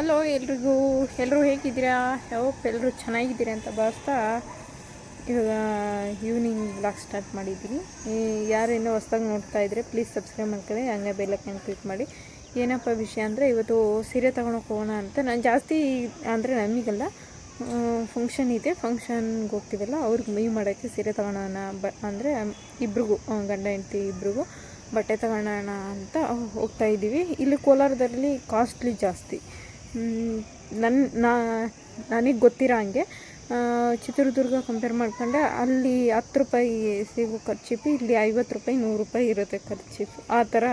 Hello ಎಲ್ರಿಗೂ? ಎಲ್ಲರೂ ಹೇಗಿದ್ದೀರಾ? ಹೋಪ್ ಎಲ್ಲರೂ ಚೆನ್ನಾಗಿದ್ದೀರಾ ಅಂತ ಭಾವಿಸ್ತಾ ಇವಾಗ ಈವ್ನಿಂಗ್ ಬ್ಲಾಗ್ ಸ್ಟಾರ್ಟ್ ಮಾಡಿದ್ದೀನಿ. ಯಾರೇನೋ ಹೊಸ್ದಾಗಿ ನೋಡ್ತಾ ಇದ್ದರೆ ಪ್ಲೀಸ್ ಸಬ್ಸ್ಕ್ರೈಬ್ ಮಾಡ್ಕೊಳ್ಳಿ, ಹಂಗೆ ಬೆಲ್ಲಕ್ಕನ್ನು ಕ್ಲಿಕ್ ಮಾಡಿ. ಏನಪ್ಪ ವಿಷಯ ಅಂದರೆ ಇವತ್ತು ಸೀರೆ ತೊಗೊಳಕ್ಕೆ ಹೋಗೋಣ ಅಂತ. ನಾನು ಜಾಸ್ತಿ ಅಂದರೆ ನಮಗಲ್ಲ ಫಂಕ್ಷನ್ ಇದೆ. ಫಂಕ್ಷನ್ಗೆ ಹೋಗ್ತೀವಲ್ಲ, ಅವ್ರಿಗೆ ಮೈ ಮಾಡೋಕ್ಕೆ ಸೀರೆ ತಗೊಳೋಣ ಬ, ಅಂದರೆ ಇಬ್ರಿಗೂ ಗಂಡ, ಹೆಂಡ್ತಿ ಇಬ್ರಿಗೂ ಬಟ್ಟೆ ತಗೊಳ್ಳೋಣ ಅಂತ ಹೋಗ್ತಾ ಇದ್ದೀವಿ. ಇಲ್ಲಿ ಕೋಲಾರದಲ್ಲಿ ಕಾಸ್ಟ್ಲಿ ಜಾಸ್ತಿ. ನನ್ನ ನಾ, ನನಗೆ ಗೊತ್ತಿರೋ ಹಂಗೆ ಚಿತ್ರದುರ್ಗ ಕಂಪೇರ್ ಮಾಡ್ಕೊಂಡೆ ಅಲ್ಲಿ ಹತ್ತು ರೂಪಾಯಿ ಸಿಗೋ ಖರ್ಚಿಪು ಇಲ್ಲಿ ಐವತ್ತು ರೂಪಾಯಿ, ನೂರು ರೂಪಾಯಿ ಇರುತ್ತೆ ಖರ್ಚಿಪು ಆ ಥರ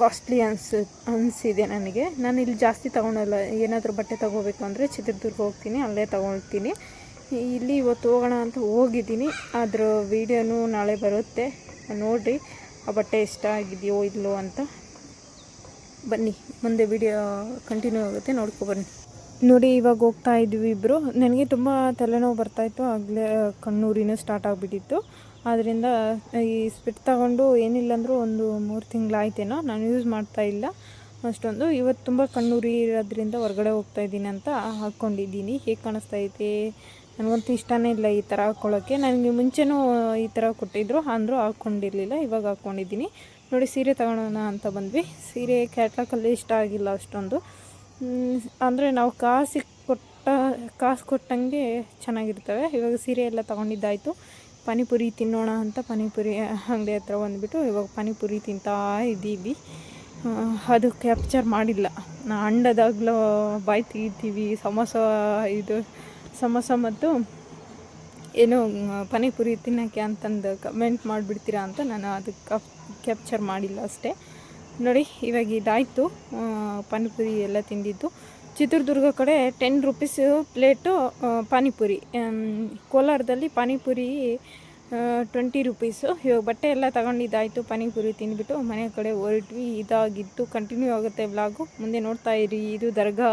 ಕಾಸ್ಟ್ಲಿ ಅನ್ಸು, ಅನಿಸಿದೆ ನನಗೆ. ನಾನು ಇಲ್ಲಿ ಜಾಸ್ತಿ ತೊಗೊಳಲ್ಲ. ಏನಾದರೂ ಬಟ್ಟೆ ತೊಗೋಬೇಕು ಅಂದರೆ ಚಿತ್ರದುರ್ಗ ಹೋಗ್ತೀನಿ, ಅಲ್ಲೇ ತೊಗೊಳ್ತೀನಿ. ಇಲ್ಲಿ ಇವತ್ತು ಹೋಗೋಣ ಅಂತ ಹೋಗಿದ್ದೀನಿ. ಅದ್ರ ವೀಡಿಯೋನು ನಾಳೆ ಬರುತ್ತೆ. ನೋಡಿರಿ, ಆ ಬಟ್ಟೆ ಇಷ್ಟ ಆಗಿದೆಯೋ ಇಲ್ಲೋ ಅಂತ. ಬನ್ನಿ, ಮುಂದೆ ವಿಡಿಯೋ ಕಂಟಿನ್ಯೂ ಆಗುತ್ತೆ, ನೋಡ್ಕೊ ಬನ್ನಿ. ನೋಡಿ, ಇವಾಗ ಹೋಗ್ತಾ ಇದ್ವಿ ಇಬ್ಬರು ನನಗೆ ತುಂಬ ತಲೆನೋವು ಬರ್ತಾಯಿತ್ತು ಆಗಲೇ ಕಣ್ಣೂರಿನೂ ಸ್ಟಾರ್ಟ್ ಆಗಿಬಿಟ್ಟಿತ್ತು. ಆದ್ದರಿಂದ ಈ ಸ್ಪಿಟ್ ತಗೊಂಡು ಏನಿಲ್ಲ ಅಂದರೂ ಒಂದು ಮೂರು ತಿಂಗಳಾಯ್ತೇನೋ, ನಾನು ಯೂಸ್ ಮಾಡ್ತಾ ಇಲ್ಲ. ಅಷ್ಟೊಂದು. ಇವತ್ತು ತುಂಬ ಕಣ್ಣೂರಿ ಇರೋದ್ರಿಂದ ಹೊರಗಡೆ ಹೋಗ್ತಾ ಇದ್ದೀನಿ ಅಂತ ಹಾಕ್ಕೊಂಡಿದ್ದೀನಿ ಹೇಗೆ ಕಾಣಿಸ್ತಾ ಐತೆ? ನನಗಂತೂ ಇಷ್ಟನೇ ಇಲ್ಲ ಈ ಥರ ಹಾಕ್ಕೊಳ್ಳೋಕ್ಕೆ ನನಗೆ ಮುಂಚೆನೂ ಈ ಥರ ಕೊಟ್ಟಿದ್ದರು ಅಂದರೂ ಹಾಕ್ಕೊಂಡಿರಲಿಲ್ಲ ಇವಾಗ ಹಾಕ್ಕೊಂಡಿದ್ದೀನಿ ನೋಡಿ ಸೀರೆ ತಗೊಳ್ಳೋಣ ಅಂತ ಬಂದ್ವಿ. ಸೀರೆ ಕ್ಯಾಟ್ಲಾಕಲ್ಲಿ ಇಷ್ಟ ಆಗಿಲ್ಲ ಅಷ್ಟೊಂದು. ಅಂದರೆ ನಾವು ಕಾಸಿಗೆ ಕೊಟ್ಟ, ಕಾಸು ಕೊಟ್ಟಂಗೆ ಚೆನ್ನಾಗಿರ್ತವೆ. ಇವಾಗ ಸೀರೆ ಎಲ್ಲ ತೊಗೊಂಡಿದ್ದಾಯಿತು. ಪಾನಿಪುರಿ ತಿನ್ನೋಣ ಅಂತ ಪಾನಿಪುರಿ ಅಂಗಡಿ ಹತ್ರ ಬಂದುಬಿಟ್ಟು ಇವಾಗ ಪಾನಿಪುರಿ ತಿಂತಾ ಇದ್ದೀವಿ. ಅದು ಕ್ಯಾಪ್ಚರ್ ಮಾಡಿಲ್ಲ. ನಾ ಅಂಡದಾಗಲೂ ಬಾಯಿ ತೆಗಿತೀವಿ ಸಮೋಸ ಇದು, ಸಮೋಸ ಮತ್ತು ಏನೋ ಪನಿಪುರಿ ತಿನ್ನೋಕ್ಕೆ ಅಂತಂದು ಕಮೆಂಟ್ ಮಾಡಿಬಿಡ್ತೀರಾ ಅಂತ ನಾನು ಅದಕ್ಕೆ ಕ್ಯಾಪ್ಚರ್ ಮಾಡಿಲ್ಲ ಅಷ್ಟೇ. ನೋಡಿ, ಇವಾಗ ಇದಾಯಿತು. ಪಾನಿಪುರಿ ಎಲ್ಲ ತಿಂದಿದ್ದು. ಚಿತ್ರದುರ್ಗ ಕಡೆ ಟೆನ್ ರುಪೀಸು ಪ್ಲೇಟು ಪಾನಿಪುರಿ. ಕೋಲಾರದಲ್ಲಿ ಪಾನಿಪುರಿ ಟ್ವೆಂಟಿ ರುಪೀಸು ಇವಾಗ ಬಟ್ಟೆ ಎಲ್ಲ ತಗೊಂಡಿದ್ದಾಯಿತು, ಪಾನಿಪುರಿ ತಿಂದ್ಬಿಟ್ಟು ಮನೆ ಕಡೆ ಹೊರಟ್ವಿ. ಇದಾಗಿತ್ತು. ಕಂಟಿನ್ಯೂ ಆಗುತ್ತೆ ವ್ಲಾಗು ಮುಂದೆ ನೋಡ್ತಾ ಇರಿ. ಇದು ದರ್ಗಾ.